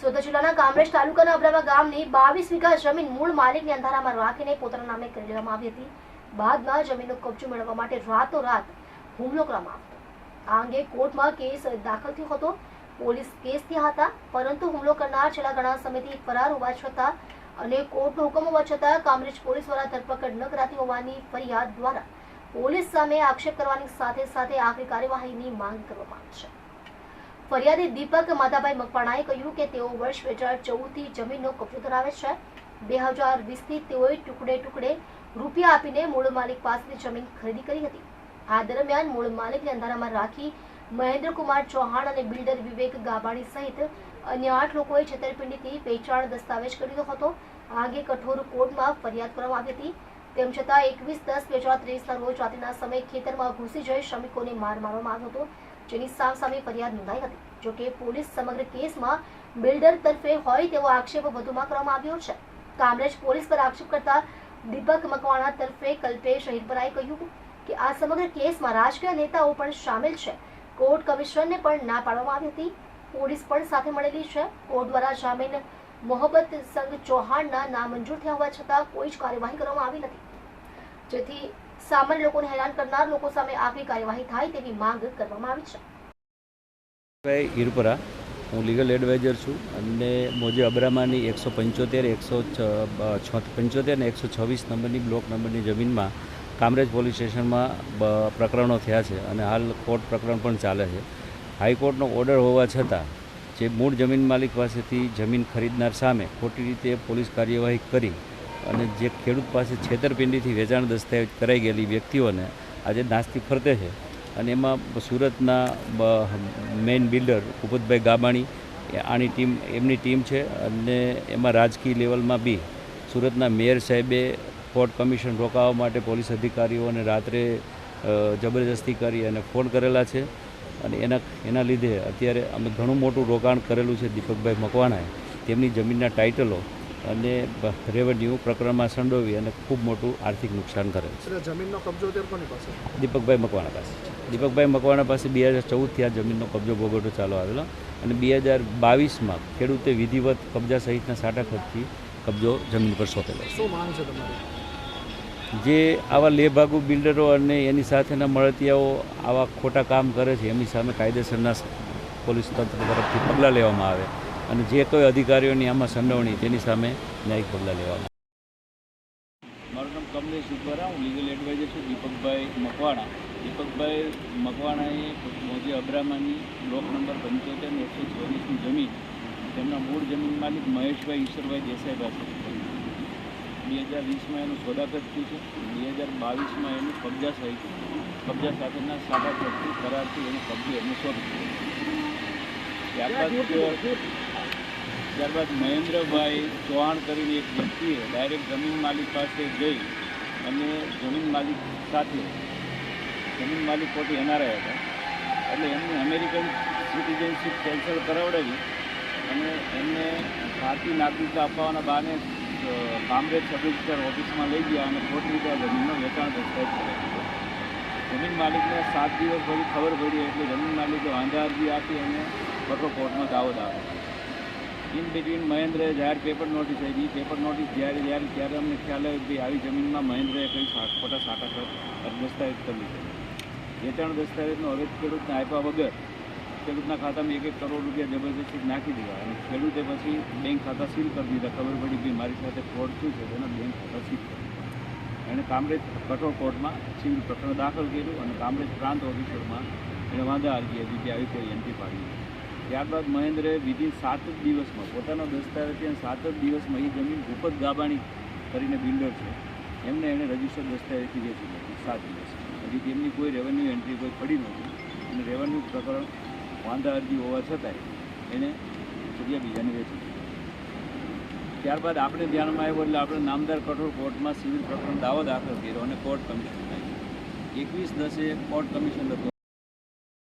સુરત જિલ્લાના કામરેજ તાલુકાના અબડાવા ગામની બાવીસ વીઘા જમીન મૂળ માલિકને અંધારામાં રાખીને પોતાના નામે કરી લેવામાં આવી હતી. બાદમાં જમીનનો કબજો મેળવવા માટે રાતોરાત હુમલો કરવામાં આવ્યો આ અંગે કોર્ટમાં કેસ દાખલ થયો હતો. પોલીસ કેસ થયા હતા, પરંતુ હુમલો કરનાર છેલ્લા ઘણા સમયથી ફરાર હોવા છતાં અને કોર્ટનો હુકમ હોવા છતાં કામરેજ પોલીસ દ્વારા ધરપકડ ન કરાતી હોવાની ફરિયાદ દ્વારા પોલીસ સામે આક્ષેપ કરવાની સાથે સાથે આખરી કાર્યવાહીની માંગ કરવામાં આવી છે. ફરિયાદી દીપક માધાભાઈ મકવાણાએ કહ્યું કે તેઓ વર્ષ બે હજાર ચૌદથી જમીનનો કબજો ધરાવે છે. બે હજાર વીસથી તેઓએ ટુકડે ટુકડે રૂપિયા આપીને મૂળ માલિક પાસેથી જમીન ખરીદી કરી હતી. આ દરમિયાન મૂળ માલિકને અંધારામાં રાખી મહેન્દ્રકુમાર ચૌહાણ અને બિલ્ડર વિવેક ગાબાણી સહિત અન્ય આઠ લોકોએ છેતરપિંડીથી વેચાણ દસ્તાવેજ કર્યો હતો. આ અંગે કઠોર કોર્ટમાં ફરિયાદ કરવામાં આવી હતી. તેમ છતાં એકવીસ દસ બે હજાર ત્રેવીસના રોજ રાત્રિના સમયે ખેતરમાં ઘૂસી જઈ શ્રમિકોને માર મારવામાં આવ્યો હતો. જેની સામસામે ફરિયાદ નોંધાઈ હતી. જોકે પોલીસ સમગ્ર કેસમાં બિલ્ડર તરફે હોય તેવો આક્ષેપ વધુમાં કરવામાં આવ્યો છે. કામરેજ પોલીસ પર આક્ષેપ કરતા દીપક મકવાણા તરફે કલ્પેશ અહિરપરાએ કહ્યું કે આ સમગ્ર કેસમાં રાજકીય નેતાઓ પણ સામેલ છે. કોર્ટ કમિશનરને પણ ના પાડવામાં આવી હતી. પોલીસ પણ સાથે મળેલી છે. કોર્ટ દ્વારા જામીન મોહબ્બત સંઘ ચૌહાણના નામંજૂર થયા હોવા છતાં કોઈ જ કાર્યવાહી કરવામાં આવી નથી. જેથી સામાન્ય લોકોને હેરાન કરનાર લોકો સામે આગવી કાર્યવાહી થાય તેવી માંગ કરવામાં આવી છે. ભાઈ હું લીગલ એડવાઇઝર છું અને મોજે અબરામાની એકસો પંચોતેર, એકસો છ પંચોતેર ને એકસો છવ્વીસ નંબરની બ્લોક નંબરની જમીનમાં કામરેજ પોલીસ સ્ટેશનમાં પ્રકરણો થયા છે અને હાલ કોર્ટ પ્રકરણ પણ ચાલે છે. હાઈકોર્ટનો ઓર્ડર હોવા છતાં જે મૂળ જમીન માલિક પાસેથી જમીન ખરીદનાર સામે ખોટી રીતે પોલીસ કાર્યવાહી કરી અને જે ખેડૂત પાસે છેતરપિંડીથી વેચાણ દસ્તાવેજ કરાઈ ગયેલી વ્યક્તિઓને આજે નાસ્તી ફરતે છે. અને એમાં સુરતના મેઇન બિલ્ડર ઉપતભાઈ ગાબાણી આની ટીમ, એમની ટીમ છે અને એમાં રાજકીય લેવલમાં બી સુરતના મેયર સાહેબે કોર્ટ કમિશન રોકાવા માટે પોલીસ અધિકારીઓને રાત્રે જબરજસ્તી કરી અને ફોન કરેલા છે. અને એના એના લીધે અત્યારે અમે ઘણું મોટું રોકાણ કરેલું છે દીપકભાઈ મકવાણાએ. તેમની જમીનના ટાઇટલો અને રેવન્યુ પ્રકરણમાં સંડોવી અને ખૂબ મોટું આર્થિક નુકસાન કરે છે. જમીનનો કબજો કોની પાસે? દીપકભાઈ મકવાણા પાસે છે. દીપકભાઈ મકવાણા પાસે બે હજાર ચૌદથી આ જમીનનો કબજો ભોગવટો ચાલુ આવેલો અને બે હજાર બાવીસમાં ખેડૂતે વિધિવત કબજા સહિતના સાટા ખર્ચથી કબજો જમીન પર સોંપેલો શું માંગ છે તમારી? જે આવા લેભાગુ બિલ્ડરો અને એની સાથેના મળતિયાઓ આવા ખોટા કામ કરે છે એમની સામે કાયદેસરના પોલીસ તંત્ર તરફથી પગલાં લેવામાં આવે. અને જે કોઈ અધિકારીઓની આમાં સંડોવણી, તેની સામે ન્યાયિક પગલાં લેવામાં મારું નામ કમલેશ ઉપરા, હું લીગલ એડવાઇઝર છું દીપકભાઈ મકવાણા. દીપકભાઈ મકવાણાએ મોજે અબ્રામાની બ્લોક નંબર પંચોતેર ને એકસો ચોવીસની જમીન, તેમના મૂળ જમીન માલિક મહેશભાઈ ઈશ્વરભાઈ દેસાઈ પાસે બે હજાર વીસમાં એનું સોદાગત થયું છે. બે હજાર બાવીસમાં એનું કબજા સહિત કબજા સાથેના સાડા કરારથી એનો કબજો એનું સોંપી ત્યારબાદ ત્યારબાદ મહેન્દ્રભાઈ ચૌહાણ કરીને એક વ્યક્તિએ ડાયરેક્ટ જમીન માલિક પાસે જઈ અને જમીન માલિક સાથે જમીન માલિક પોતે એનઆરઆઈ હતા. એટલે એમની અમેરિકન સિટીઝનશીપ કેન્સલ કરાવડાવી અને એમને ભારતીય નાગરિકતા અપાવવાના બહાને કામરેજ સબ રજિસ્ટર ઓફિસમાં લઈ ગયા અને ખોટી રીતે જમીનનો વેચાણ દસ્તાવેજ કર્યો જમીન માલિકને સાત દિવસ પછી ખબર પડી એટલે જમીન માલિકે વાંધા અરજી આપી અને કઠોર કોર્ટમાં દાવો દાખલ ઇન બિટવીન મહેન્દ્રએ જાહેર પેપર નોટિસ આવી પેપર નોટિસ જ્યારે જ્યારે ત્યારે અમને ખ્યાલ આવ્યો કે આવી જમીનમાં મહેન્દ્રએ કંઈ ખોટા સાટા ખોટ દસ્તાવેજ કરી લીધા. વેચાણ દસ્તાવેજનો હવે ખેડૂતને આપ્યા વગર ખેડૂતના ખાતામાં એક એક કરોડ રૂપિયા જબરદસ્તી નાખી દીધા અને ખેડૂતે પછી બેંક ખાતા સીલ કરી દીધા. ખબર પડી કે મારી સાથે ફ્રોડ થયું છે તેના બેંક ખાતા સીલ કરી એણે કામરેજ કઠોળ કોર્ટમાં સિવિલ પ્રકરણ દાખલ કર્યું અને કામરેજ પ્રાંત ઓફિસરમાં એણે વાંધા અરજી હતી કે આવી કોઈ એન્ટ્રી પાડી. ત્યારબાદ મહેન્દ્રએ વિધિન સાત જ દિવસમાં, પોતાનો દસ્તાવેજ ત્યાં સાત જ દિવસમાં એ જમીન ભૂપત ગાબાણી કરીને બિલ્ડર છે. એમને એણે રજિસ્ટર દસ્તાવેજથી વેચી નાખી સાત દિવસ હજી તેમની કોઈ રેવન્યુ એન્ટ્રી કોઈ પડી નહોતી અને રેવન્યુ પ્રકરણ વાંધા અરજી હોવા છતાંય એણે જગ્યા બીજાને વેચી. ત્યારબાદ આપણે ધ્યાનમાં આવ્યો એટલે આપણે નામદાર કઠોર કોર્ટમાં સિવિલ પ્રકરણ દાવો દાખલ કર્યો અને કોર્ટ કમિશન એકવીસ દસે કોર્ટ કમિશન